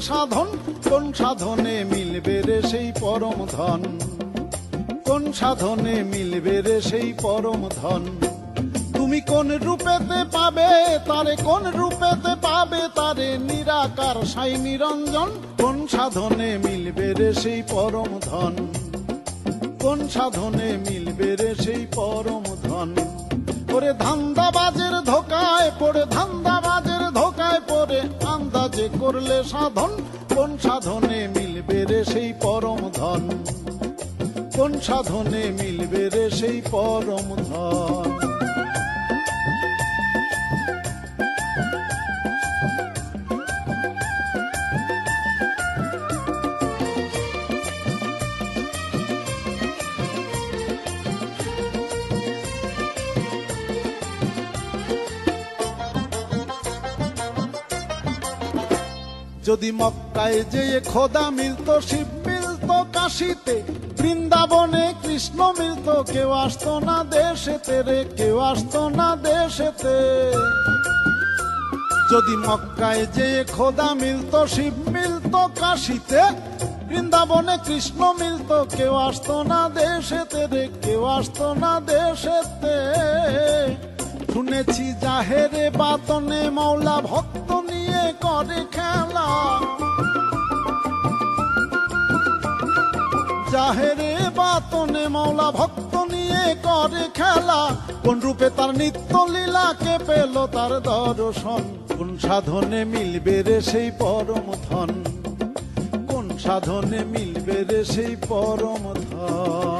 সাধন, কোন সাধনে মিলবে রে সেই পরম ধন? কোন সাধনে মিলবে রে সেই পরম ধন? তুমি কোন রূপেতে পাবে, তারে কোন রূপেতে পাবে, তারে নিরাকার সাই নিরঞ্জন? কোন সাধনে মিলবে রে সেই পরম ধন? কোন সাধনে মিলবে রে সেই পরম ধন? ধান্দাবাজের সাধন কোন সাধনে মিলবে রে সেই পরম ধন? কোন সাধনে মিলবে রে সেই পরম ধন? যদি মক্কায় যেয়ে খোদা মিলতো, শিব মিলতো কাশিতে, বৃন্দাবনে কৃষ্ণ মিলতো, কেউ আসতো না দেশেতে রে, কেউ আসতো না দেশেতে। যদি মক্কায় যেয়ে খোদা মিলতো, শিব মিলতো কাশিতে, বৃন্দাবনে কৃষ্ণ মিলতো, কেউ আসতো না দেশেতে রে, কেউ আসতো না দেশেতে। শুনেছি জাহেরে বাতনে মাওলা ভক্ত নিয়ে করে খেলা। জাহেরে বাতনে মাওলা ভক্ত নিয়ে করে খেলা। কোন রূপে তার নিত্য লীলাকে পেল তার দর্শন? কোন সাধনে মিলবে রে সেই পরম ধন? কোন সাধনে মিলবে রে সেই পরম ধন?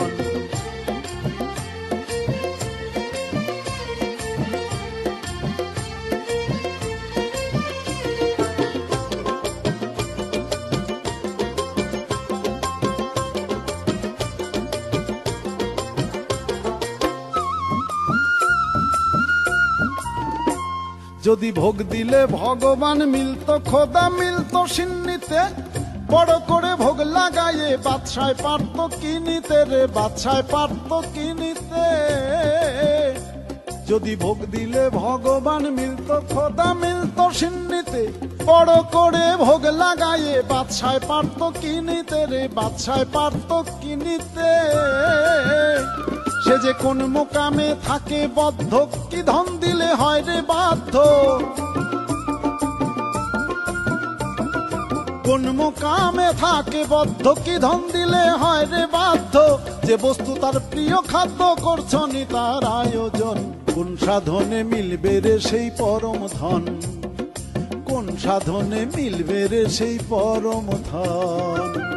যদি ভোগ দিলে ভগবান মিলত খোদা মিলত সিন্নিতে। বড় করে ভোগ লাগাইয়ে বাদশায় পারত কিনিতে রে, বাদশায় পারত কিনিতে। যদি ভোগ দিলে ভগবান মিলত খোদা মিলত সিন্নিতে। বড় করে ভোগ লাগাইয়ে বাদশায় পারতো কিনিতে রে, বাদশায় পারতো কিনিতে সে যে কোন মোকামে থাকে বদ্ধ, কি ধন দিলে হয় রে বাধ্য? কোন মোকামে থাকে বদ্ধ, কি ধন দিলে হয় রে বাধ্য? যে বস্তু তার প্রিয় খাদ্য করছনি তার আয়োজন, কোন সাধনে মিলবে রে সেই পরম ধন? কোন সাধনে মিলবে রে সেই পরম ধন?